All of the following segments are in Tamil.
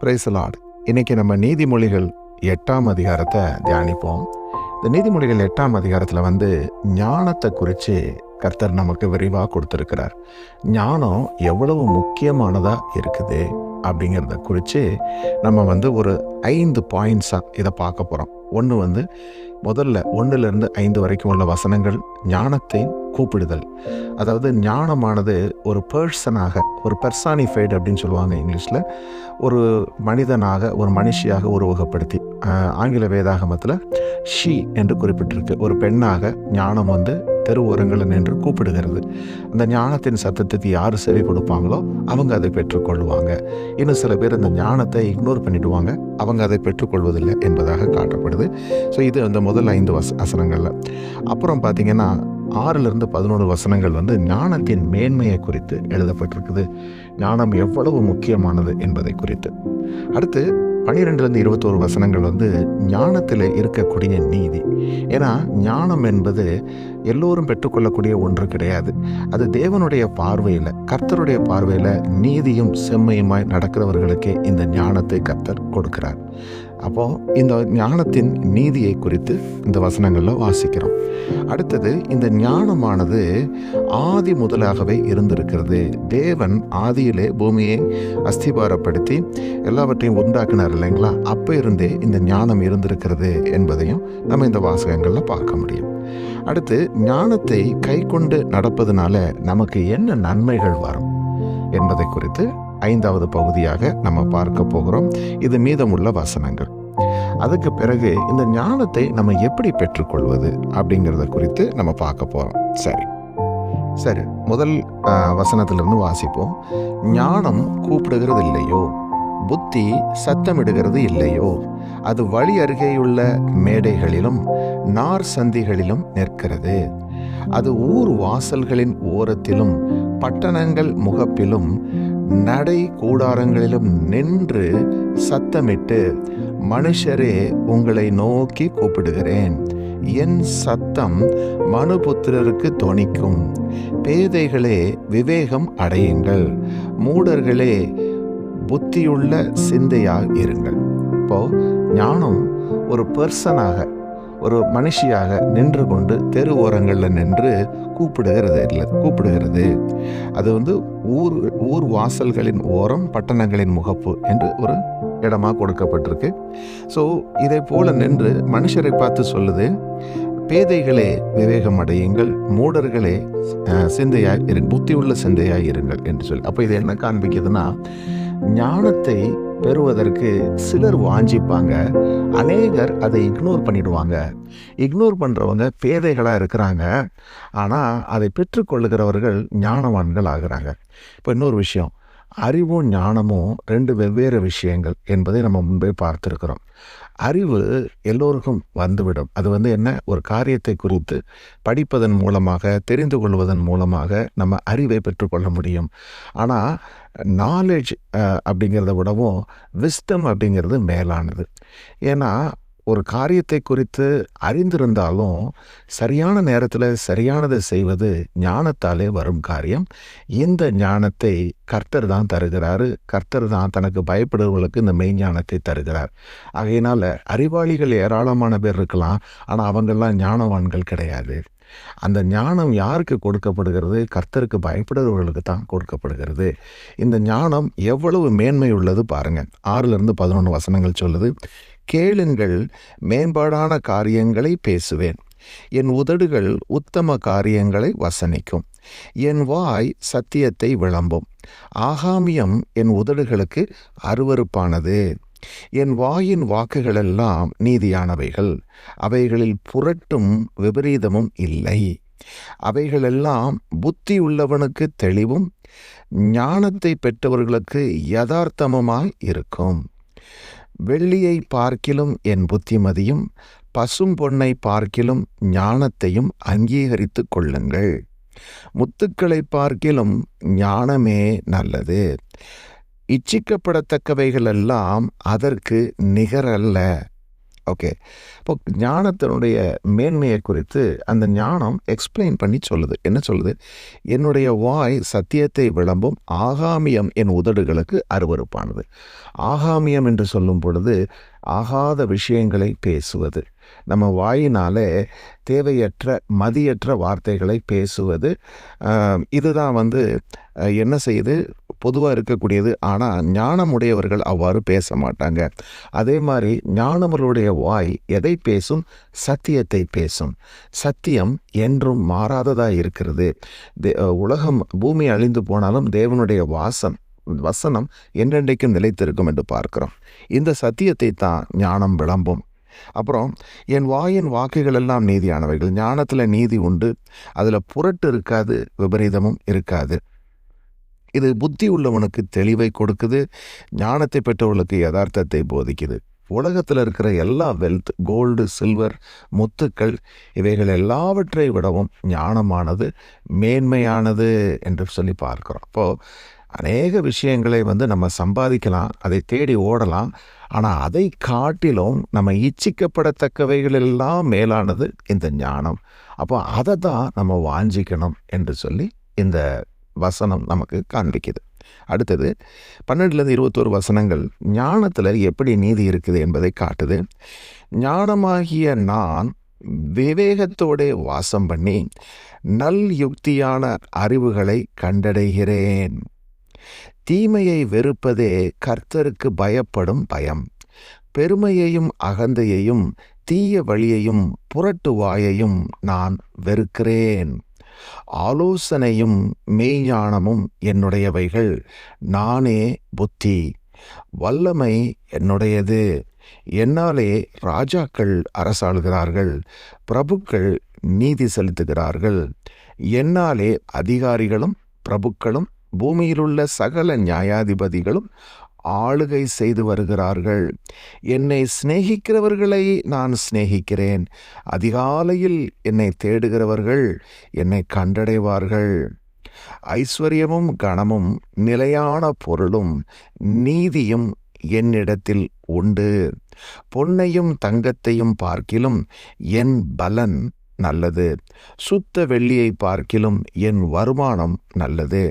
பிரைசலாட் இன்னைக்கு நம்ம நீதிமொழிகள் எட்டாம் அதிகாரத்தை தியானிப்போம். இந்த நீதிமொழிகள் எட்டாம் அதிகாரத்தில் வந்து ஞானத்தை குறித்து கர்த்தர் நமக்கு விரிவாக கொடுத்துருக்கிறார். ஞானம் எவ்வளவு முக்கியமானதாக இருக்குது அப்படிங்கிறத குறித்து நம்ம வந்து ஒரு ஐந்து பாயிண்ட்ஸாக இதை பார்க்க போகிறோம் ஒன்று வந்து முதல்ல ஒன்றுலேருந்து ஐந்து வரைக்கும் உள்ள வசனங்கள் ஞானத்தை கூப்பிடுதல். அதாவது ஞானமானது ஒரு பர்சனாக ஒரு பெர்சானிஃபைடு அப்படின்னு சொல்லுவாங்க இங்கிலீஷில் ஒரு மனிதனாக ஒரு மனுஷியாக உருவகப்படுத்தி. ஆங்கில வேதாகமத்தில் ஷீ என்று குறிப்பிட்டிருக்கு. ஒரு பெண்ணாக ஞானம் வந்து தெரு ஓரங்களில் நின்று கூப்பிடுகிறது. அந்த ஞானத்தின் சத்தத்துக்கு யார் செவி கொடுப்பாங்களோ அவங்க அதை பெற்றுக்கொள்வாங்க. இன்னும் சில பேர் அந்த ஞானத்தை இக்னோர் பண்ணிடுவாங்க. அவங்க அதை பெற்றுக்கொள்வதில்லை என்பதாக காட்டப்படுது. ஸோ இது அந்த முதல் ஐந்து வச வசனங்களில். அப்புறம் பார்த்தீங்கன்னா ஆறிலிருந்து பதினோரு வசனங்கள் வந்து ஞானத்தின் மேன்மையை குறித்து எழுதப்பட்டிருக்குது. ஞானம் எவ்வளவு முக்கியமானது என்பதை குறித்து. அடுத்து பனிரெண்டுலேருந்து இருபத்தோரு வசனங்கள் வந்து ஞானத்தில் இருக்கக்கூடிய நீதி. ஏன்னா ஞானம் என்பது எல்லோரும் பெற்றுக்கொள்ளக்கூடிய ஒன்று கிடையாது. அது தேவனுடைய பார்வையில் கர்த்தருடைய பார்வையில் நீதியும் செம்மையுமாய் நடக்கிறவர்களுக்கே இந்த ஞானத்தை கர்த்தர் கொடுக்கிறார். அப்போது இந்த ஞானத்தின் நீதியை குறித்து இந்த வசனங்களில் வாசிக்கிறோம். அடுத்தது இந்த ஞானமானது ஆதி முதலாகவே இருந்திருக்கிறது. தேவன் ஆதியிலே பூமியை அஸ்திபாரப்படுத்தி எல்லாவற்றையும் உண்டாக்கினார் இல்லைங்களா? அப்போ இருந்தே இந்த ஞானம் இருந்திருக்கிறது என்பதையும் நம்ம இந்த வாசகங்களில் பார்க்க முடியும். அடுத்து ஞானத்தை கை கொண்டு நடப்பதனால நமக்கு என்ன நன்மைகள் வரும் என்பதை குறித்து ஐந்தாவது பகுதியாக நம்ம பார்க்க போகிறோம். இது மீதமுள்ள வசனங்கள். அதுக்கு பிறகு இந்த ஞானத்தை நம்ம எப்படி பெற்றுக்கொள்வது அப்படிங்கிறத குறித்து நம்ம பார்க்க போகிறோம் சரி. சரி முதல் வசனத்திலிருந்து வாசிப்போம். ஞானம் கூப்பிடுகிறது இல்லையோ புத்தி சத்தமிடுகிறது இல்லையோ? அது வழி அருகேயுள்ள மேடைகளிலும் நார் சந்திகளிலும் நிற்கிறது. அது ஊர் வாசல்களின் ஓரத்திலும் பட்டணங்கள் முகப்பிலும் நடை கூடாரங்களிலும் நின்று சத்தமிட்டு மனுஷரே உங்களை நோக்கி கூப்பிடுகிறேன். என் சத்தம் மனுபுத்திரருக்கு தொனிக்கும் பேதைகளே விவேகம் அடையுங்கள். மூடர்களே புத்தியுள்ள சிந்தையாக இருங்கள். இப்போ ஞானம் ஒரு பர்சனாக ஒரு மனுஷியாக நின்று கொண்டு தெரு ஓரங்களில் நின்று கூப்பிடுகிறது இல்லை கூப்பிடுகிறது. அது வந்து ஊர் ஊர் வாசல்களின் ஓரம் பட்டணங்களின் முகப்பு என்று ஒரு இடமாக கொடுக்கப்பட்டிருக்கு. ஸோ இதை போல நின்று மனுஷரை பார்த்து சொல்லுது பேதைகளே விவேகம் அடையுங்கள். மூடர்களே சிந்தையாக சிந்தையாய் இரு புத்தியுள்ள சிந்தையாய் இருங்கள் என்று சொல்லி. அப்போ இது என்ன காண்பிக்குதுன்னா ஞானத்தை பெறுவதற்கு சிலர் வாஞ்சிப்பாங்க. அநேகர் அதை இக்னோர் பண்ணிடுவாங்க. இக்னோர் பண்ணுறவங்க பேதைகளாக இருக்கிறாங்க. ஆனால் அதை பெற்றுக்கொள்ளுகிறவர்கள் ஞானவான்கள் ஆகிறாங்க. இப்போ இன்னொரு விஷயம். அறிவும் ஞானமும் ரெண்டு வெவ்வேறு விஷயங்கள் என்பதை நம்ம முன்பே பார்த்துருக்கிறோம். அறிவு எல்லோருக்கும் வந்துவிடும். அது வந்து என்ன? ஒரு காரியத்தை குறித்து படிப்பதன் மூலமாக தெரிந்து கொள்வதன் மூலமாக நம்ம அறிவை பெற்றுக்கொள்ள முடியும். ஆனால் நாலேஜ் uh, அப்படிங்கிறத விடவும் விஸ்டம் அப்படிங்கிறது மேலானது. ஏன்னா ஒரு காரியத்தை குறித்து அறிந்திருந்தாலும் சரியான நேரத்தில் சரியானதை செய்வது ஞானத்தாலே வரும் காரியம். இந்த ஞானத்தை கர்த்தர் தான் தருகிறாரு. கர்த்தர் தான் தனக்கு பயப்படுவர்களுக்கு இந்த மெய்ஞானத்தை தருகிறார். ஆகையினால அறிவாளிகள் ஏராளமான பேர் இருக்கலாம். ஆனால் அவங்கெல்லாம் ஞானவான்கள் கிடையாது. அந்த ஞானம் யாருக்கு கொடுக்கப்படுகிறது? கர்த்தருக்கு பயப்படுகிறவர்களுக்கு தான் கொடுக்கப்படுகிறது. இந்த ஞானம் எவ்வளவு மேன்மை உள்ளது பாருங்கள் ஆறிலிருந்து பதினொன்று வசனங்கள் சொல்லுது கேளுங்கள் மேம்பாடான காரியங்களை பேசுவேன். என் உதடுகள் உத்தம காரியங்களை வசனிக்கும். என் வாய் சத்தியத்தை விளம்பும். ஆகாமியம் என் உதடுகளுக்கு அருவருப்பானது. என் வாயின் வாக்குகளெல்லாம் நீதியானவைகள். அவைகளில் புரட்டும் விபரீதமும் இல்லை. அவைகளெல்லாம் புத்தி உள்ளவனுக்கு தெளிவும் ஞானத்தை பெற்றவர்களுக்கு யதார்த்தமுமாய் இருக்கும். வெள்ளியை பார்க்கிலும் என் புத்திமதியும் பசும் பொன்னை பார்க்கிலும் ஞானத்தையும் அங்கீகரித்து கொள்ளுங்கள். முத்துக்களை பார்க்கிலும் ஞானமே நல்லது. இச்சிக்கப்படத்தக்கவைகளெல்லாம் அதற்கு நிகரல்ல. ஓகே. இப்போ ஞானத்தினுடைய மேன்மையை குறித்து அந்த ஞானம் எக்ஸ்பிளைன் பண்ணி சொல்லுது. என்ன சொல்லுது? என்னுடைய வாய் சத்தியத்தை விளம்பும் ஆகாமியம் என் உதடுகளுக்கு அருவருப்பானது. ஆகாமியம் என்று சொல்லும் பொழுது ஆகாத விஷயங்களை பேசுவது. நம்ம வாயினாலே தேவையற்ற மதியற்ற வார்த்தைகளை பேசுவது. இதுதான் வந்து என்ன செய்யுது? பொதுவாக இருக்கக்கூடியது. ஆனால் ஞானமுடையவர்கள் அவ்வாறு பேச மாட்டாங்க. அதே மாதிரி ஞானவர்களுடைய வாய் எதை பேசும்? சத்தியத்தை பேசும். சத்தியம் என்றும் மாறாததாக இருக்கிறது. தே- உலகம் பூமி அழிந்து போனாலும் தேவனுடைய வாசம் வசனம் என்றென்றைக்கும் நிலைத்திருக்கும் என்று பார்க்கிறோம். இந்த சத்தியத்தை தான் ஞானம் விளம்பும். அப்புறம் என் வாயின் வாக்குகள் எல்லாம் நீதியானவைகள். ஞானத்தில் நீதி உண்டு. அதில் புரட்டு இருக்காது விபரீதமும் இருக்காது. இது புத்தி உள்ளவனுக்கு தெளிவை கொடுக்குது. ஞானத்தை பெற்றவர்களுக்கு யதார்த்தத்தை போதிக்குது. உலகத்தில் இருக்கிற எல்லா வெல்த் கோல்டு சில்வர் முத்துக்கள் இவைகள் எல்லாவற்றை விடவும் ஞானமானது மேன்மையானது என்று சொல்லி பார்க்குறோம். அப்போது அநேக விஷயங்களை வந்து நம்ம சம்பாதிக்கலாம் அதை தேடி ஓடலாம். ஆனால் அதை காட்டிலும் நம்ம இச்சிக்கப்படத்தக்கவைகள் எல்லாம் மேலானது இந்த ஞானம். அப்போ அதை தான் நம்ம வாஞ்சிக்கணும் என்று சொல்லி இந்த வசனம் நமக்கு காண்பிக்குது. அடுத்தது பன்னெண்டுலேருந்து இருபத்தோரு வசனங்கள் ஞானத்தில் எப்படி நீதி இருக்குது என்பதை காட்டுது. ஞானமாகிய நான் விவேகத்தோடே வாசம் பண்ணி நல் யுக்தியான அறிவுகளை கண்டடைகிறேன். தீமையை வெறுப்பதே கர்த்தருக்கு பயப்படும் பயம். பெருமையையும் அகந்தையையும் தீய வழியையும் புரட்டுவாயையும் நான் வெறுக்கிறேன். ஆலோசனையும் மெய்ஞானமும் என்னுடையவைகள். நானே புத்தி. வல்லமை என்னுடையது. என்னாலே ராஜாக்கள் அரசாளுகிறார்கள். பிரபுக்கள் நீதி செலுத்துகிறார்கள். என்னாலே அதிகாரிகளும் பிரபுக்களும் பூமியிலுள்ள சகல நியாயாதிபதிகளும் ஆளுகை செய்து வருகிறார்கள். என்னை சிநேகிக்கிறவர்களை நான் சிநேகிக்கிறேன். அதிகாலையில் என்னை தேடுகிறவர்கள் என்னை கண்டடைவார்கள். ஐஸ்வர்யமும் கனமும் நிலையான பொருளும் நீதியும் என்னிடத்தில் உண்டு. பொன்னையும் தங்கத்தையும் பார்க்கிலும் என் பலன் நல்லது. சுத்த வெள்ளியை பார்க்கிலும் என் வருமானம் நல்லது.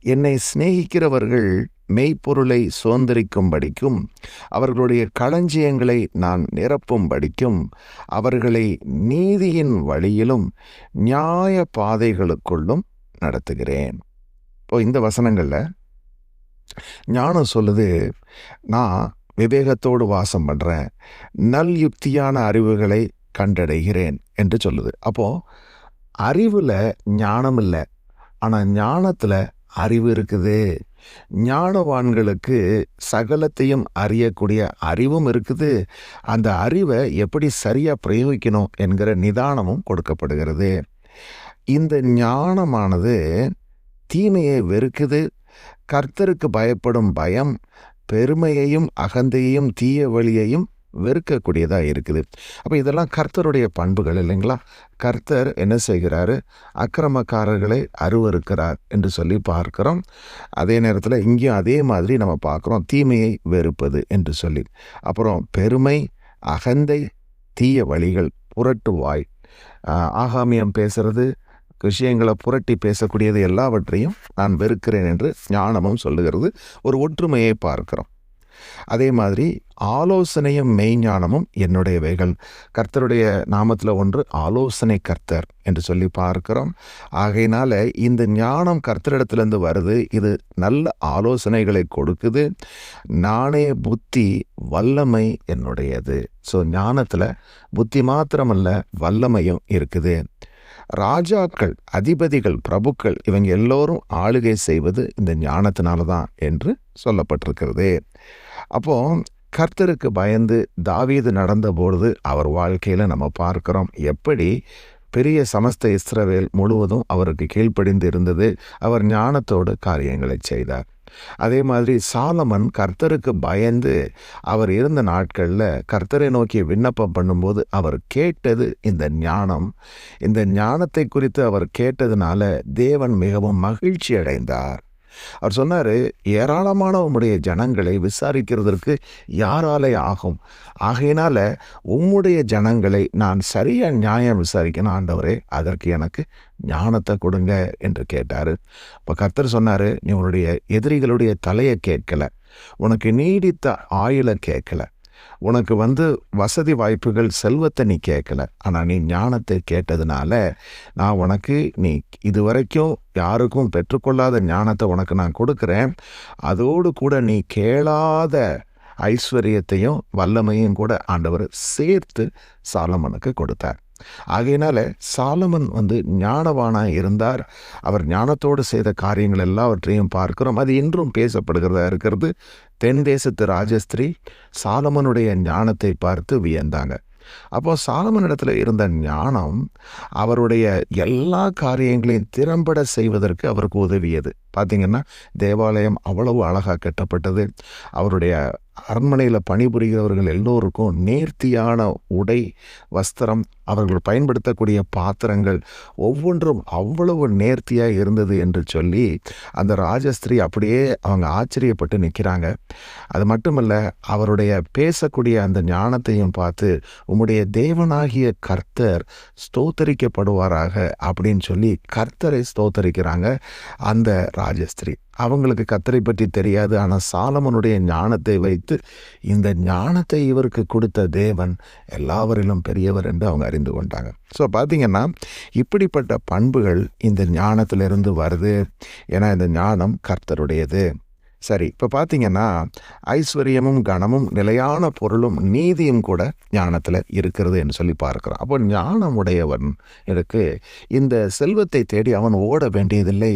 என்னை சிநேகிக்கிறவர்கள் மெய்ப்பொருளை சுதந்திரிக்கும்படிக்கும் அவர்களுடைய களஞ்சியங்களை நான் நிரப்பும்படிக்கும் அவர்களை நீதியின் வழியிலும் நியாய பாதைகளுக்குள்ளும் நடத்துகிறேன். இப்போ இந்த வசனங்களில் ஞானம் சொல்லுது நான் விவேகத்தோடு வாசம் பண்ணுறேன் நல் யுக்தியான அறிவுகளை கண்டடைகிறேன் என்று சொல்லுது. அப்போது அறிவில் ஞானம் இல்லை. ஆனால் ஞானத்தில் அறிவு இருக்குது. ஞானவான்களுக்கு சகலத்தையும் அறியக்கூடிய அறிவும் இருக்குது. அந்த அறிவை எப்படி சரியாக பிரயோகிக்கணும் என்கிற நிதானமும் கொடுக்கப்படுகிறது. இந்த ஞானமானது தீமையை வெறுக்குது. கர்த்தருக்கு பயப்படும் பயம் பெருமையையும் அகந்தையையும் தீய வழியையும் வெறுக்கக்கூடியதாக இருக்குது. அப்போ இதெல்லாம் கர்த்தருடைய பண்புகள் இல்லைங்களா? கர்த்தர் என்ன செய்கிறாரு? அக்கிரமக்காரர்களை அருவறுக்கிறார் என்று சொல்லி பார்க்கிறோம். அதே நேரத்தில் இங்கேயும் அதே மாதிரி நம்ம பார்க்குறோம். தீமையை வெறுப்பது என்று சொல்லி. அப்புறம் பெருமை அகந்தை தீய வழிகள் புரட்டு வாய் ஆகாமியம் பேசுறது விஷயங்களை புரட்டி பேசக்கூடியது எல்லாவற்றையும் நான் வெறுக்கிறேன் என்று ஞானமும் சொல்லுகிறது. ஒரு ஒற்றுமையை பார்க்கிறோம். அதே மாதிரி ஆலோசனையும் மெய்ஞானமும் என்னுடையவைகள். கர்த்தருடைய நாமத்தில் ஒன்று ஆலோசனை கர்த்தர் என்று சொல்லி பார்க்கிறோம். ஆகையினால இந்த ஞானம் கர்த்தரிடத்திலிருந்து வருது. இது நல்ல ஆலோசனைகளை கொடுக்குது. நானே புத்தி வல்லமை என்னுடையது. ஸோ ஞானத்தில் புத்தி மாத்திரமல்ல வல்லமையும் இருக்குது. ராஜாக்கள் அதிபதிகள் பிரபுக்கள் இவங்க எல்லோரும் ஆளுகை செய்வது இந்த ஞானத்தினால தான் என்று சொல்லப்பட்டிருக்கிறது. அப்போ கர்த்தருக்கு பயந்து தாவீது நடந்தபொழுது அவர் வாழ்க்கையில் நம்ம பார்க்குறோம். எப்படி? பெரிய சமஸ்த இஸ்ரவேல் முழுவதும் அவருக்கு கீழ்ப்படிந்து இருந்தது. அவர் ஞானத்தோடு காரியங்களை செய்தார். அதே மாதிரி சாலமன் கர்த்தருக்கு பயந்து அவர் இருந்த நாட்களில் கர்த்தரை நோக்கி விண்ணப்பம் பண்ணும்போது அவர் கேட்டது இந்த ஞானம். இந்த ஞானத்தை குறித்து அவர் கேட்டதுனால தேவன் மிகவும் மகிழ்ச்சி அடைந்தார் அவர் சொன்னார் ஏராளமான உம்முடைய ஜனங்களை விசாரிக்கிறதற்கு யாராலே ஆகும்? ஆகையினால் உம்முடைய ஜனங்களை நான் சரியாக நியாயம் விசாரிக்கணும் ஆண்டவரே அதற்கு எனக்கு ஞானத்தை கொடுங்க என்று கேட்டார். இப்போ கர்த்தர் சொன்னார் நீ உன்னுடைய எதிரிகளுடைய தலையை கேட்கல. உனக்கு நீடித்த ஆயுளை கேட்கல. உனக்கு வந்து வசதி வாய்ப்புகள் செல்வத்தை நீ கேட்கல ஆனால் நீ ஞானத்தை கேட்டதுனால நான் உனக்கு நீ இதுவரைக்கும் யாருக்கும் பெற்றுக்கொள்ளாத ஞானத்தை உனக்கு நான் கொடுக்குறேன். அதோடு கூட நீ கேளாத ஐஸ்வர்யத்தையும் வல்லமையும் கூட ஆண்டவர் சேர்த்து சாலமனுக்கு கொடுத்தார். ஆகையினால சாலமன் வந்து ஞானவானாக இருந்தார். அவர் ஞானத்தோடு செய்த காரியங்கள் எல்லாவற்றையும் பார்க்கிறோம். அது இன்றும் பேசப்படுகிறதா இருக்கிறது. தென் தேசத்து ராஜஸ்திரி சாலமனுடைய ஞானத்தை பார்த்து வியந்தாங்க. அப்போ சாலமன் இடத்துல இருந்த ஞானம் அவருடைய எல்லா காரியங்களையும் திறம்பட செய்வதற்கு அவருக்கு உதவியது. பார்த்தீங்கன்னா தேவாலயம் அவ்வளவு அழகாக கட்டப்பட்டது. அவருடைய அரண்மனையில் பணிபுரிகிறவர்கள் எல்லோருக்கும் நேர்த்தியான உடை வஸ்திரம் அவர்கள் பயன்படுத்தக்கூடிய பாத்திரங்கள் ஒவ்வொன்றும் அவ்வளவு நேர்த்தியாக இருந்தது என்று சொல்லி அந்த ராஜஸ்திரீ அப்படியே அவங்க ஆச்சரியப்பட்டு நிற்கிறாங்க அது மட்டுமல்ல அவருடைய பேசக்கூடிய அந்த ஞானத்தையும் பார்த்து உம்முடைய தேவனாகிய கர்த்தர் ஸ்தோத்தரிக்கப்படுவாராக அப்படின்னு சொல்லி கர்த்தரை ஸ்தோத்தரிக்கிறாங்க அந்த ராஜஸ்திரீ. அவங்களுக்கு கத்தரை பற்றி தெரியாது. ஆனால் சாலமனுடைய ஞானத்தை வைத்து இந்த ஞானத்தை இவருக்கு கொடுத்த தேவன் எல்லாவரிலும் பெரியவர் என்று அவங்க அறிந்து கொண்டாங்க. ஸோ பார்த்தீங்கன்னா இப்படிப்பட்ட பண்புகள் இந்த ஞானத்திலிருந்து வருது. ஏன்னா இந்த ஞானம் கர்த்தருடையது. சரி இப்போ பார்த்தீங்கன்னா ஐஸ்வர்யமும் கனமும் நிலையான பொருளும் நீதியும் கூட ஞானத்தில் இருக்கிறது என்று சொல்லி பார்க்குறோம். அப்போ ஞானம் உடையவன் எனக்கு இந்த செல்வத்தை தேடி அவன் ஓட வேண்டியதில்லை.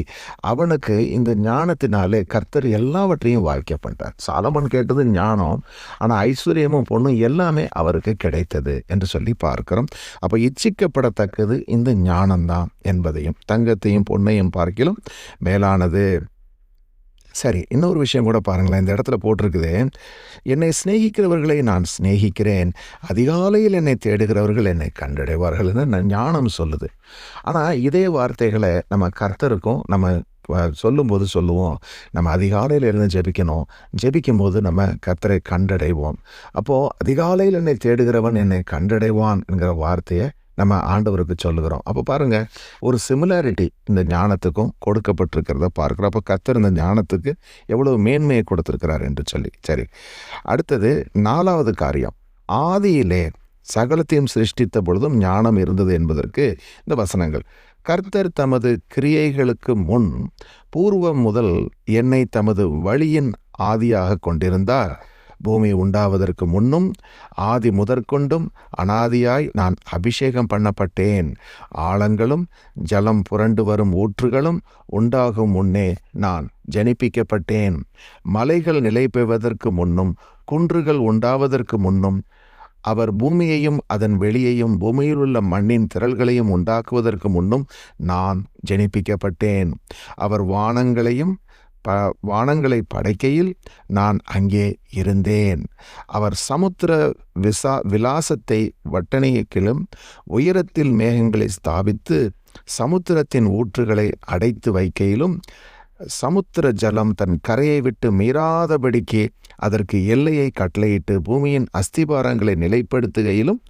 அவனுக்கு இந்த ஞானத்தினாலே கர்த்தர் எல்லாவற்றையும் வாழ்க்கை பண்ணிட்டார் சாலமன் கேட்டது ஞானம் ஆனால் ஐஸ்வர்யமும் பொண்ணும் எல்லாமே அவருக்கு கிடைத்தது என்று சொல்லி பார்க்கிறோம். அப்போ இச்சிக்கப்படத்தக்கது இந்த ஞானம்தான் என்பதையும் தங்கத்தையும் பொண்ணையும் பார்க்கிலும் மேலானது சரி இன்னொரு விஷயம் கூட பாருங்களேன். இந்த இடத்துல போட்டிருக்குது. என்னை சிநேகிக்கிறவர்களை நான் சிநேகிக்கிறேன். அதிகாலையில் என்னை தேடுகிறவர்கள் என்னை கண்டடைவார்கள்னு ஞானம் சொல்லுது. ஆனால் இதே வார்த்தைகளை நம்ம கர்த்தருக்கும் நம்ம சொல்லும்போது சொல்லுவோம். நம்ம அதிகாலையில் இருந்து ஜெபிக்கணும். ஜெபிக்கும்போது நம்ம கர்த்தரை கண்டடைவோம். அப்போது அதிகாலையில் என்னை தேடுகிறவன் என்னை கண்டடைவான் என்கிற வார்த்தையை நம்ம ஆண்டவருக்கு சொல்லுகிறோம். அப்போ பாருங்கள் ஒரு சிமிலாரிட்டி இந்த ஞானத்துக்கும் கொடுக்கப்பட்டிருக்கிறத பார்க்குறோம். அப்போ கத்தர் இந்த ஞானத்துக்கு எவ்வளவு மேன்மையை கொடுத்துருக்கிறார் என்று சொல்லி. சரி அடுத்தது நாலாவது காரியம். ஆதியிலே சகலத்தையும் சிருஷ்டித்த பொழுதும் ஞானம் இருந்தது என்பதற்கு இந்த வசனங்கள். கர்த்தர் தமது கிரியைகளுக்கு முன் பூர்வம் முதல் என்னை தமது வழியின் ஆதியாக கொண்டிருந்தார். பூமி உண்டாவதற்கு முன்னும் ஆதி முதற்கொண்டும் அனாதியாய் நான் அபிஷேகம் பண்ணப்பட்டேன். ஆழங்களும் ஜலம் புரண்டு வரும் ஊற்றுகளும் உண்டாகும் முன்னே நான் ஜனிப்பிக்கப்பட்டேன். மலைகள் நிலை பெறுவதற்கு முன்னும் குன்றுகள் உண்டாவதற்கு முன்னும் அவர் பூமியையும் அதன் வெளியையும் பூமியில் உள்ள மண்ணின் திரள்களையும் உண்டாக்குவதற்கு முன்னும் நான் ஜனிப்பிக்கப்பட்டேன். அவர் வானங்களையும் ப வானங்களை படைக்கையில் நான் அங்கே இருந்தேன். அவர் சமுத்திர விசா விலாசத்தை வட்டணையக்கிலும் உயரத்தில் மேகங்களை ஸ்தாபித்து சமுத்திரத்தின் ஊற்றுகளை அடைத்து வைக்கையிலும் சமுத்திர ஜலம் தன் கரையை விட்டு மீறாதபடிக்கு அதற்கு எல்லையை கட்டளையிட்டு பூமியின் அஸ்திபாரங்களை நிலைப்படுத்துகையிலும்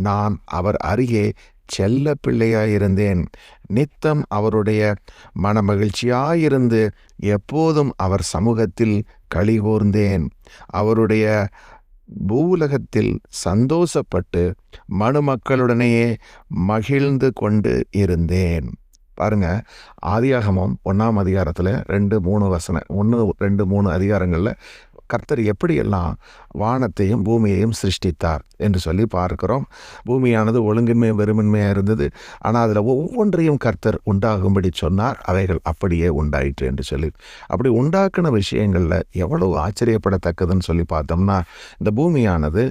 நான் அவர் அருகே செல்ல பிள்ளையாயிருந்தேன். நித்தம் அவருடைய மனமகிழ்ச்சியாயிருந்து எப்போதும் அவர் சமூகத்தில் கழிகூர்ந்தேன் அவருடைய பூவுலகத்தில் சந்தோஷப்பட்டு மனுமக்களுடனேயே மகிழ்ந்து கொண்டு இருந்தேன். பாருங்க ஆதியாகமம் ஒன்றாம் அதிகாரத்தில் ரெண்டு மூணு வசன ஒன்று ரெண்டு மூணு அதிகாரங்களில் கர்த்தர் எப்படியெல்லாம் வானத்தையும் பூமியையும் சிருஷ்டித்தார் என்று சொல்லி பார்க்கிறோம். பூமியானது ஒழுங்கின்மை வெறுமின்மையாக இருந்தது. ஆனால் அதில் ஒவ்வொன்றையும் கர்த்தர் உண்டாகும்படி சொன்னார். அவைகள் அப்படியே உண்டாயிற்று என்று சொல்லி. அப்படி உண்டாக்கின விஷயங்களில் எவ்வளவு ஆச்சரியப்படத்தக்கதுன்னு சொல்லி பார்த்தோம்னா இந்த பூமியானது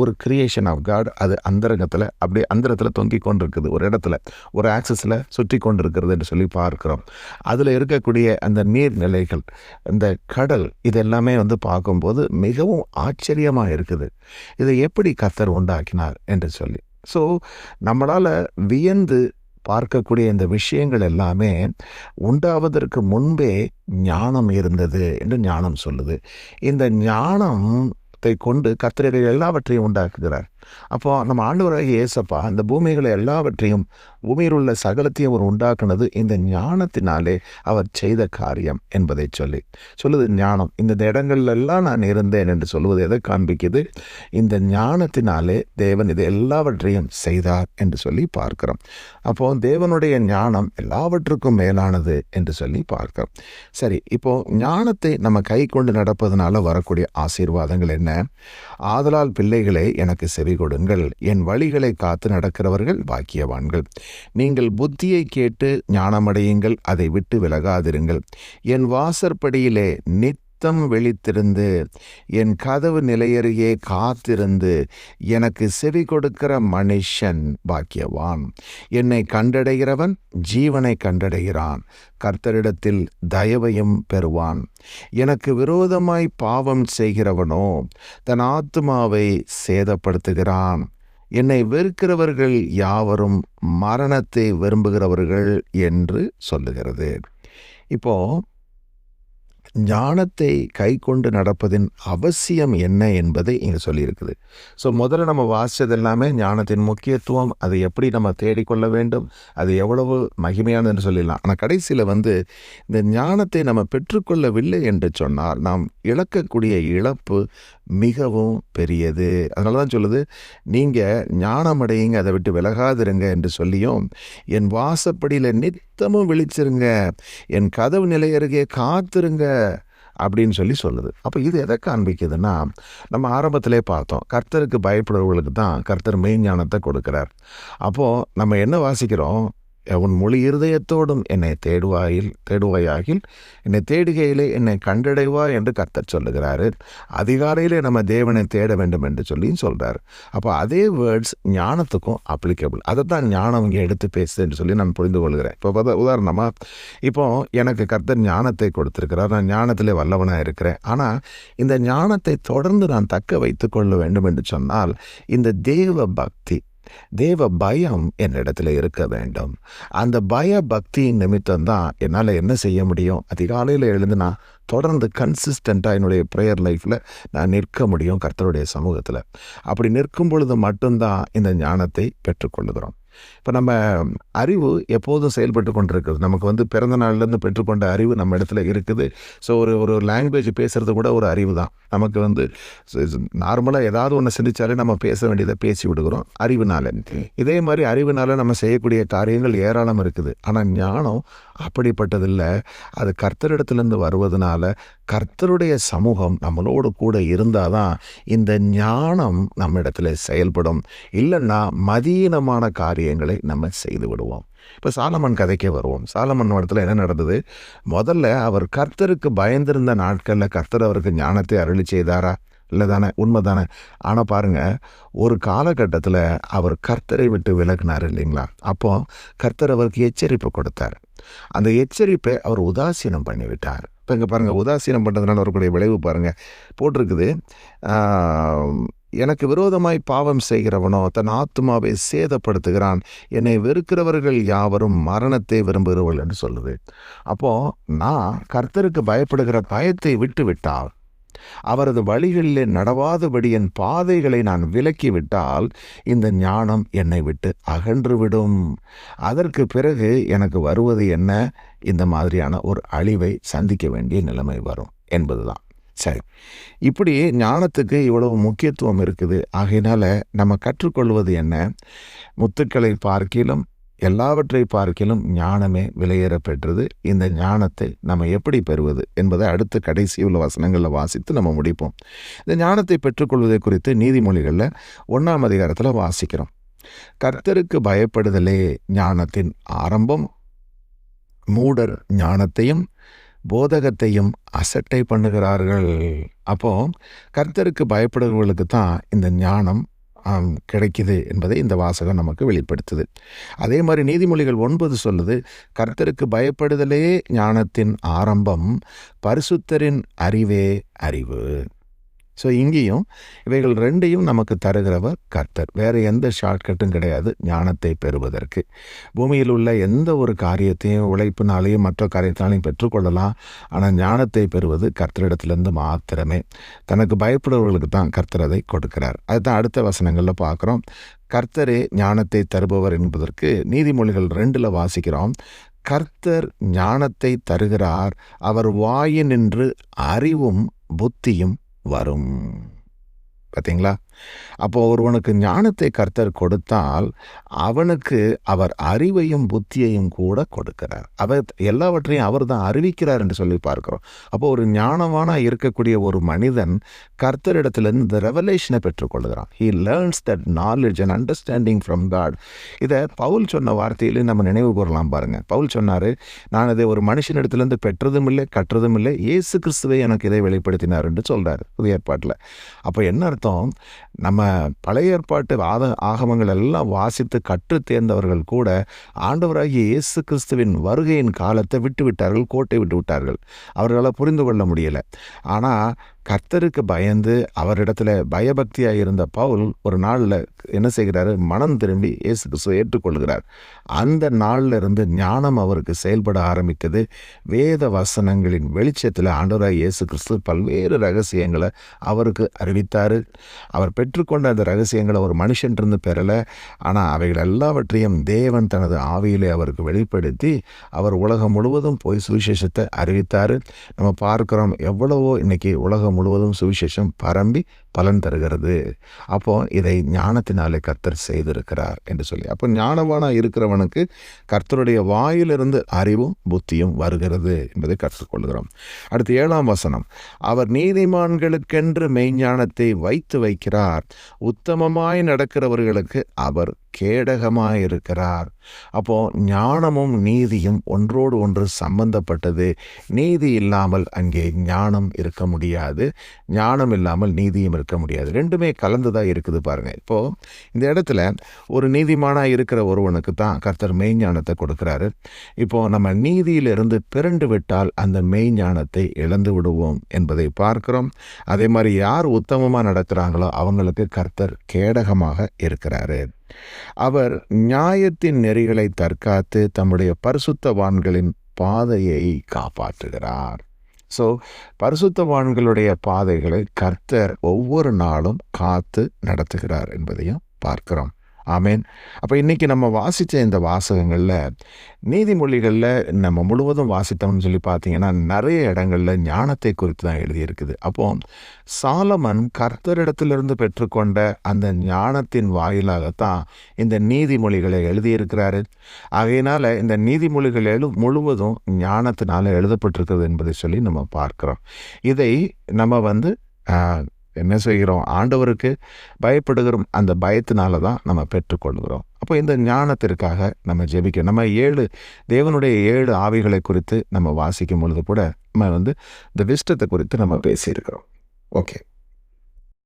ஒரு கிரியேஷன் ஆஃப் காட் அது அந்தரங்கத்தில் அப்படியே அந்தரத்தில் தொங்கி கொண்டிருக்குது. ஒரு இடத்துல ஒரு ஆக்சஸில் சுற்றி கொண்டிருக்கிறது என்று சொல்லி பார்க்குறோம். அதில் இருக்கக்கூடிய அந்த நீர்நிலைகள் இந்த கடல் இதெல்லாமே வந்து பார்க்கும்போது மிகவும் ஆச்சரியமாக இருக்குது. இதை எப்படி கத்தர் உண்டாக்கினார் என்று சொல்லி. ஸோ நம்மளால் வியந்து பார்க்கக்கூடிய இந்த விஷயங்கள் எல்லாமே உண்டாவதற்கு முன்பே ஞானம் இருந்தது என்று ஞானம் சொல்லுது. இந்த ஞானம் கொண்டு கத்திரிகள் எல்லாவற்றையும் உண்டாக்குகிறார். அப்போது நம்ம ஆண்டவராக ஏசப்பா அந்த பூமிகளை எல்லாவற்றையும் பூமியில் உள்ள சகலத்தையும் அவர் உண்டாக்குனது இந்த ஞானத்தினாலே அவர் செய்த காரியம் என்பதை சொல்லி சொல்லுது ஞானம். இந்த இடங்கள்ல எல்லாம் நான் இருந்தேன் என்று சொல்லுவது எதை காண்பிக்குது? இந்த ஞானத்தினாலே தேவன் இது எல்லாவற்றையும் செய்தார் என்று சொல்லி பார்க்கிறோம். அப்போ தேவனுடைய ஞானம் எல்லாவற்றுக்கும் மேலானது என்று சொல்லி பார்க்கிறோம். சரி இப்போ ஞானத்தை நம்ம கை கொண்டு நடப்பதனால வரக்கூடிய ஆசீர்வாதங்கள் என்ன? ஆதலால் பிள்ளைகளே எனக்கு செவி கொடுங்கள். என் வழிகளை காத்து நடக்கிறவர்கள் பாக்கியவான்கள். நீங்கள் புத்தியை கேட்டு ஞானமடையுங்கள். அதை விட்டு விலகாதிருங்கள். என் வாசற்படியிலே நித் நித்தம் வெளித்திருந்து என் கதவு நிலையருகே காத்திருந்து எனக்கு செவி கொடுக்கிற மனுஷன் பாக்கியவான். என்னை கண்டடைகிறவன் ஜீவனை கண்டடைகிறான். கர்த்தரிடத்தில் தயவையும் பெறுவான். எனக்கு விரோதமாய் பாவம் செய்கிறவனோ தன் ஆத்மாவை சேதப்படுத்துகிறான். என்னை வெறுக்கிறவர்கள் யாவரும் மரணத்தை விரும்புகிறவர்கள் என்று சொல்லுகிறது. இப்போ ஞானத்தை கை கொண்டு நடப்பதின் அவசியம் என்ன என்பதை இங்கே சொல்லியிருக்குது. ஸோ முதல்ல நம்ம வாசித்தது எல்லாமே ஞானத்தின் முக்கியத்துவம். அதை எப்படி நம்ம தேடிக்கொள்ள வேண்டும்? அது எவ்வளவு மகிமையானதுன்னு சொல்லிடலாம். ஆனால் கடைசியில் வந்து இந்த ஞானத்தை நம்ம பெற்றுக்கொள்ளவில்லை என்று சொன்னால் நாம் இழக்கக்கூடிய இழப்பு மிகவும் பெரியது. அதனால தான் சொல்லுது நீங்கள் ஞானம் அடையுங்க அதை விட்டு விலகாதிருங்க என்று சொல்லியும் என் வாசப்படியில் நித் சத்தமும் விழிச்சிருங்க. என் கதவு நிலை அருகே காத்திருங்க அப்படின்னு சொல்லி சொல்லுது. அப்போ இது எதை காண்பிக்குதுன்னா நம்ம ஆரம்பத்திலே பார்த்தோம். கர்த்தருக்கு பயப்படுறவர்களுக்கு தான் கர்த்தர் மெய்ஞானத்தை கொடுக்குறார். அப்போது நம்ம என்ன வாசிக்கிறோம்? உன் மொழி இருதயத்தோடும் என்னை தேடுவாயில் தேடுவாயாகில் என்னை தேடுகையிலே என்னை கண்டடைவா என்று கர்த்தர் சொல்லுகிறாரு. அதிகாலையிலே நம்ம தேவனை தேட வேண்டும் என்று சொல்லி சொல்கிறார் அப்போ அதே வேர்ட்ஸ் ஞானத்துக்கும் அப்ளிகபிள் அதை தான் ஞானம் இங்கே எடுத்து பேசுது என்று சொல்லி நான் புரிந்து கொள்கிறேன். இப்போ பார்த்தா உதாரணமாக இப்போ எனக்கு கர்த்தர் ஞானத்தை கொடுத்துருக்கிறார். நான் ஞானத்திலே வல்லவனாக இருக்கிறேன். ஆனால் இந்த ஞானத்தை தொடர்ந்து நான் தக்க வைத்து கொள்ள வேண்டும் என்று சொன்னால் இந்த தேவ பக்தி தேவ பயம் என்னிடத்துல இருக்க வேண்டும். அந்த பய பக்தியின் நிமித்தம் தான் என்னால் என்ன செய்ய முடியும்? அதிகாலையில் எழுந்துனா தொடர்ந்து கன்சிஸ்டண்ட்டாக என்னுடைய ப்ரேயர் லைஃப்பில் நான் நிற்க முடியும் கர்த்தருடைய சமூகத்தில். அப்படி நிற்கும் பொழுது மட்டும்தான் இந்த ஞானத்தை பெற்றுக்கொள்ளுகிறோம். இப்போ நம்ம அறிவு எப்போதும் செயல்பட்டு கொண்டிருக்குது நமக்கு வந்து பிறந்த நாள்லேருந்து பெற்றுக்கொண்ட அறிவு நம்ம இடத்துல இருக்குது. ஸோ ஒரு ஒரு லாங்குவேஜ் பேசுகிறது கூட ஒரு அறிவு தான் நமக்கு வந்து நார்மலாக ஏதாவது ஒன்று சிந்திச்சாலே நம்ம பேச வேண்டியதை பேசி விடுகிறோம் அறிவுனால. இதே மாதிரி அறிவுனால நம்ம செய்யக்கூடிய காரியங்கள் ஏராளம் இருக்குது. ஆனால் ஞானம் அப்படிப்பட்டதில்லை. அது கர்த்தரிடத்துலேருந்து வருவதனால கர்த்தருடைய சமூகம் நம்மளோடு கூட இருந்தால் தான் இந்த ஞானம் நம்ம செயல்படும். இல்லைன்னா மதீனமான காரியங்களை நம்ம செய்து விடுவோம். இப்போ சாலமன் கதைக்கே வருவோம். சாலமன் இடத்துல என்ன நடந்தது? முதல்ல அவர் கர்த்தருக்கு பயந்திருந்த நாட்களில் கர்த்தர் அவருக்கு ஞானத்தை அருளி செய்தாரா? இல்லை தானே உண்மை தானே ஆனால் பாருங்கள் ஒரு காலகட்டத்தில் அவர் கர்த்தரை விட்டு விலகினார் இல்லைங்களா? அப்போ கர்த்தர் அவருக்கு எச்சரிப்பு கொடுத்தார். அந்த எச்சரிப்பை அவர் உதாசீனம் பண்ணிவிட்டார். இப்போ இங்கே பாருங்கள் உதாசீனம் பண்ணுறதுனால வரக்கூடிய விளைவு பாருங்கள் போட்டிருக்குது. எனக்கு விரோதமாய் பாவம் செய்கிறவனோ தன் ஆத்மாவை சேதப்படுத்துகிறான். என்னை வெறுக்கிறவர்கள் யாவரும் மரணத்தை விரும்புகிறவர்கள் என்று சொல்லுது. அப்போது நான் கர்த்தருக்கு பயப்படுகிற பயத்தை விட்டுவிட்டால் அவரது வழிகளிலே நடவாதபடி என் பாதைகளை நான் விலக்கிவிட்டால் இந்த ஞானம் என்னை விட்டு அகன்றுவிடும் அதற்கு பிறகு எனக்கு வருவது என்ன? இந்த மாதிரியான ஒரு அழிவை சந்திக்க வேண்டிய நிலைமை வரும் என்பதுதான். சரி. இப்படி ஞானத்துக்கு இவ்வளவு முக்கியத்துவம் இருக்குது. ஆகையினால நம்ம கற்றுக்கொள்வது என்ன? முத்துக்களை பார்க்கிலும் எல்லாவற்றை பார்க்கிலும் ஞானமே விலையேற பெற்றது. இந்த ஞானத்தை நம்ம எப்படி பெறுவது என்பதை அடுத்த கடைசி உள்ள வசனங்களில் வாசித்து நம்ம முடிப்போம். இந்த ஞானத்தை பெற்றுக்கொள்வதை குறித்து நீதிமொழிகளில் ஒன்றாம் அதிகாரத்தில் வாசிக்கிறோம். கர்த்தருக்கு பயப்படுதலே ஞானத்தின் ஆரம்பம் மூடர் ஞானத்தையும் போதகத்தையும் அசட்டை பண்ணுகிறார்கள். அப்போது கர்த்தருக்கு பயப்படுறவர்களுக்கு தான் இந்த ஞானம் கிடைக்குது என்பதை இந்த வாசகம் நமக்கு வெளிப்படுத்துது. அதே மாதிரி நீதிமொழிகள் ஒன்பது சொல்லுது கர்த்தருக்கு பயப்படுதலே ஞானத்தின் ஆரம்பம் பரிசுத்தரின் அறிவே அறிவு. ஸோ இங்கேயும் இவைகள் ரெண்டையும் நமக்கு தருகிறவர் கர்த்தர். வேறு எந்த ஷார்ட்கட்டும் கிடையாது. ஞானத்தை பெறுவதற்கு. பூமியில் உள்ள எந்த ஒரு காரியத்தையும் உழைப்பினாலேயும் மற்ற காரியத்தினாலையும் பெற்றுக்கொள்ளலாம் ஆனால் ஞானத்தை பெறுவது கர்த்தரிடத்திலிருந்து மாத்திரமே. தனக்கு பயப்படுபவர்களுக்கு தான் கர்த்தர் அதை கொடுக்கிறார். அதுதான் அடுத்த வசனங்களில் பார்க்குறோம். கர்த்தரே ஞானத்தை தருபவர் என்பதற்கு நீதிமொழிகள் ரெண்டில் வாசிக்கிறோம். கர்த்தர் ஞானத்தை தருகிறார். அவர் வாயினின்று அறிவும் புத்தியும் வரும். பார்த்தீங்களா அப்போ ஒருவனுக்கு ஞானத்தை கர்த்தர் கொடுத்தால் அவனுக்கு அவர் அறிவையும் புத்தியையும் கூட கொடுக்கிறார். அவர் எல்லாவற்றையும் அவர் தான் அறிவிக்கிறார் என்று சொல்லி பார்க்கிறோம். அப்போ ஒரு ஞானமான இருக்கக்கூடிய ஒரு மனிதன் கர்த்தரிடத்திலிருந்து இந்த ரெவலேஷனை பெற்றுக்கொள்கிறான். He learns that knowledge and understanding from God இதை பவுல் சொன்ன வார்த்தையிலே நம்ம நினைவு கூறலாம் பாருங்கள் பவுல் சொன்னார் நான் இதை ஒரு மனுஷனிடத்திலிருந்து பெற்றதும் இல்லை கற்றதும் இல்லை. இயேசு கிறிஸ்துவை எனக்கு இதை வெளிப்படுத்தினார் என்று சொல்கிறார் புதிய ஏற்பாட்டில். அப்போ என்ன அர்த்தம்? நம்ம பழைய ஏற்பாட்டு ஆத ஆகமங்கள் எல்லாம் வாசித்து கற்று தேர்ந்தவர்கள் கூட ஆண்டவராகிய இயேசு கிறிஸ்துவின் வருகையின் காலத்தை விட்டு விட்டார்கள் கோட்டை விட்டு விட்டார்கள் அவர்களால் புரிந்து கொள்ள முடியலை. ஆனால் கர்த்தருக்கு பயந்து அவரிடத்துல பயபக்தியாக இருந்த பவுல் ஒரு நாளில் என்ன செய்கிறாரு? மனம் திரும்பி இயேசு கிறிஸ்துவை ஏற்றுக்கொள்கிறார். அந்த நாளில் இருந்து ஞானம் அவருக்கு செயல்பட ஆரம்பித்தது வேத வசனங்களின் வெளிச்சத்தில் ஆண்டவராக இயேசு கிறிஸ்து பல்வேறு ரகசியங்களை அவருக்கு அறிவித்தார். அவர் பெற்றுக்கொண்ட அந்த ரகசியங்களை ஒரு மனுஷன்றிருந்து பெறலை. ஆனால் அவைகள் எல்லாவற்றையும் தேவன் தனது ஆவியிலே அவருக்கு வெளிப்படுத்தி அவர் உலகம் முழுவதும் போய் சுவிசேஷத்தை அறிவித்தார். நம்ம பார்க்குறோம் எவ்வளவோ இன்றைக்கி உலகம் முழுவதும் சுவிசேஷம் பரம்பி பலன் தருகிறது. அப்போ இதை ஞானத்தினாலே கர்த்தர் செய்திருக்கிறார் என்று சொல்லி. அப்போ ஞானவானாக இருக்கிறவனுக்கு கர்த்தருடைய வாயிலிருந்து அறிவும் புத்தியும் வருகிறது என்பதை கற்றுக்கொள்கிறோம் அடுத்து ஏழாம் வசனம். அவர் நீதிமான்களுக்கென்று மெய்ஞானத்தை வைத்து வைக்கிறார். உத்தமமாய் நடக்கிறவர்களுக்கு அவர் கேடகமாக இருக்கிறார் அப்போ ஞானமும் நீதியும் ஒன்றோடு ஒன்று சம்பந்தப்பட்டது. நீதி இல்லாமல் அங்கே ஞானம் இருக்க முடியாது. ஞானம் இல்லாமல் நீதியும் இருக்க முடியாது. ரெண்டுமே கலந்து தான் இருக்குது பாருங்கள் இப்போது இந்த இடத்துல ஒரு நீதிமானாக இருக்கிற ஒருவனுக்கு தான் கர்த்தர் மெய்ஞானத்தை கொடுக்குறாரு. இப்போது நம்ம நீதியிலிருந்து பிறண்டு விட்டால் அந்த மெய்ஞானத்தை இழந்து விடுவோம் என்பதை பார்க்கிறோம். அதே மாதிரி யார் உத்தமமாக நடக்கிறாங்களோ அவங்களுக்கு கர்த்தர் கேடகமாக இருக்கிறாரு. அவர் நியாயத்தின் நெறிகளை தற்காத்து தம்முடைய பரிசுத்தவான்களின் பாதையை காப்பாற்றுகிறார். ஸோ பரிசுத்தவான்களுடைய பாதைகளை கர்த்தர் ஒவ்வொரு நாளும் காத்து நடத்துகிறார் என்பதையும் பார்க்கிறோம். ஆமேன். அப்போ இன்றைக்கி நம்ம வாசித்த இந்த வாசகங்களில் நீதிமொழிகளில் நம்ம முழுவதும் வாசித்தோம்னு சொல்லி பார்த்தீங்கன்னா நிறைய இடங்களில் ஞானத்தை குறித்து தான் எழுதியிருக்குது. அப்போ சாலமன் கர்த்தரிடத்திலிருந்து பெற்றுக்கொண்ட அந்த ஞானத்தின் வாயிலாகத்தான் இந்த நீதிமொழிகளை எழுதியிருக்கிறாரு. ஆகையினால் இந்த நீதிமொழிகள் எழு முழுவதும் ஞானத்தினால் எழுதப்பட்டிருக்கிறது என்பதை சொல்லி நம்ம பார்க்குறோம். இதை நம்ம வந்து என்ன செய்கிறோம்? ஆண்டவருக்கு பயப்படுகிறோம். அந்த பயத்தினால தான் நம்ம பெற்றுக்கொள்கிறோம். அப்போ இந்த ஞானத்திற்காக நம்ம ஜெபிக்க நம்ம ஏழு தேவனுடைய ஏழு ஆவிகளை குறித்து நம்ம வாசிக்கும் பொழுது கூட நம்ம வந்து இந்த விஷ்டத்தை குறித்து நம்ம பேசியிருக்கிறோம். ஓகே.